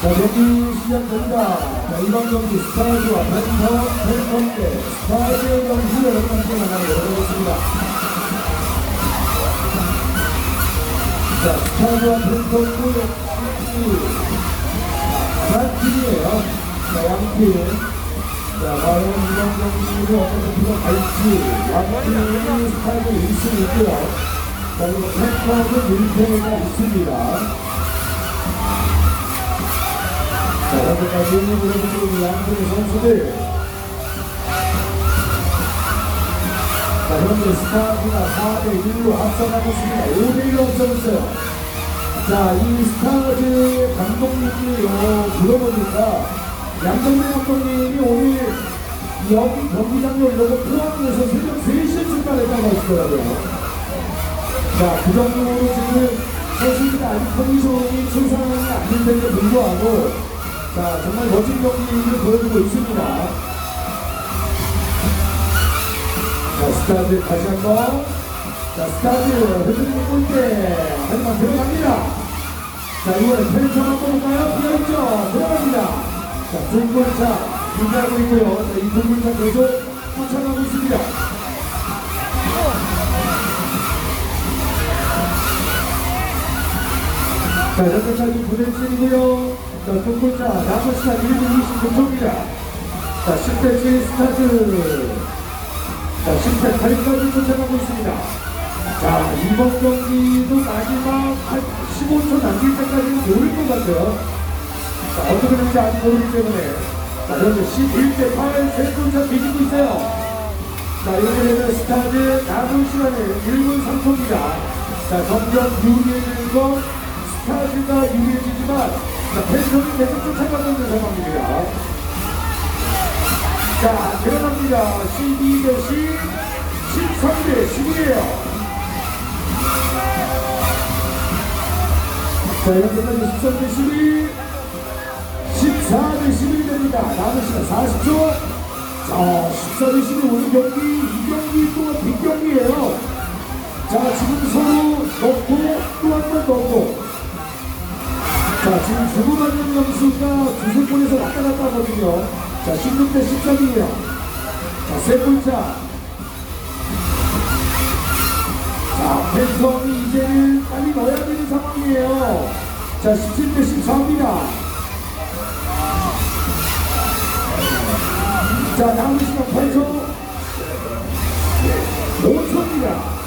자, 경기 시작됩니다. 자, 이번 경기 스타즈와 펜터 대 스타즈의 경기 여러분 함께 만나게 열어보겠습니다. 자, 스타즈와 펜터의 한팀이에요. 자, 양팀. 자, 과연 이번 경기를 어떻게 풀어갈지. 양팀이 스타즈 1승이고요. 자, 그리고 펜터는 1패가 있습니다. 양팀의 선수들. 자, 현재 스타즈가 4대1로 앞서가고 있습니다. 5대1로 앞서고 있어요. 자, 이 스타즈의 감독님이요, 물어보니까, 양정민 감독님이 오늘 여기 경기장에 오려고 포항에서 새벽 3시에 출발했다고 하시더라고요. 자, 그 정도로 지금 선수들이 아직 컨디션이 최상이 아닌데도 불구하고, 자, 정말 멋진 경기를 보여주고 있습니다. 자, 스타즈 다시 한 번. 자, 스타즈 흔들리는 골대. 하지만 들어갑니다. 자, 이번에 펜션 한번 볼까요? 비어있죠? 들어갑니다. 자, 둥골차 준비하고 있고요. 자, 이 둥골차 계속 쫓아가고 있습니다. 자, 현재까지 부대찌이고요 자, 둥골차 남은 시간 1분 29초입니다. 자, 10대 7 스타트. 자, 10대 8까지 쫓아가고 있습니다. 자, 이번 경기도 마지막 한 15초 남길 때까지는 모를 것 같아요. 자, 어떻게 되는지 아직 모르기 때문에. 자, 현재 11대 8 세분차 뒤지고 있어요. 자, 되면 스타즈 남은 시간은 1분 3초입니다. 자, 점점 유리해지고 스타즈가 유리해지지만, 자, 펜션이 계속 쫓아가고 있는 상황입니다. 자, 들어갑니다. 12대 10, 13대 10이에요. 자, 현재까지 13대 12, 14대 11이 됩니다. 남은 시간 40초. 자, 14대 11 오늘 경기, 이 경기 또 뒷경기예요. 자, 지금 서로 지금 주고받는 점수가 두세 골에서 왔다 갔다 하거든요. 자, 16대 13이에요. 자, 세 골차. 자, 펜성이 이제는 빨리 넣어야 되는 상황이에요. 자, 17대 14입니다. 자, 남은 시간 8초. 5초입니다.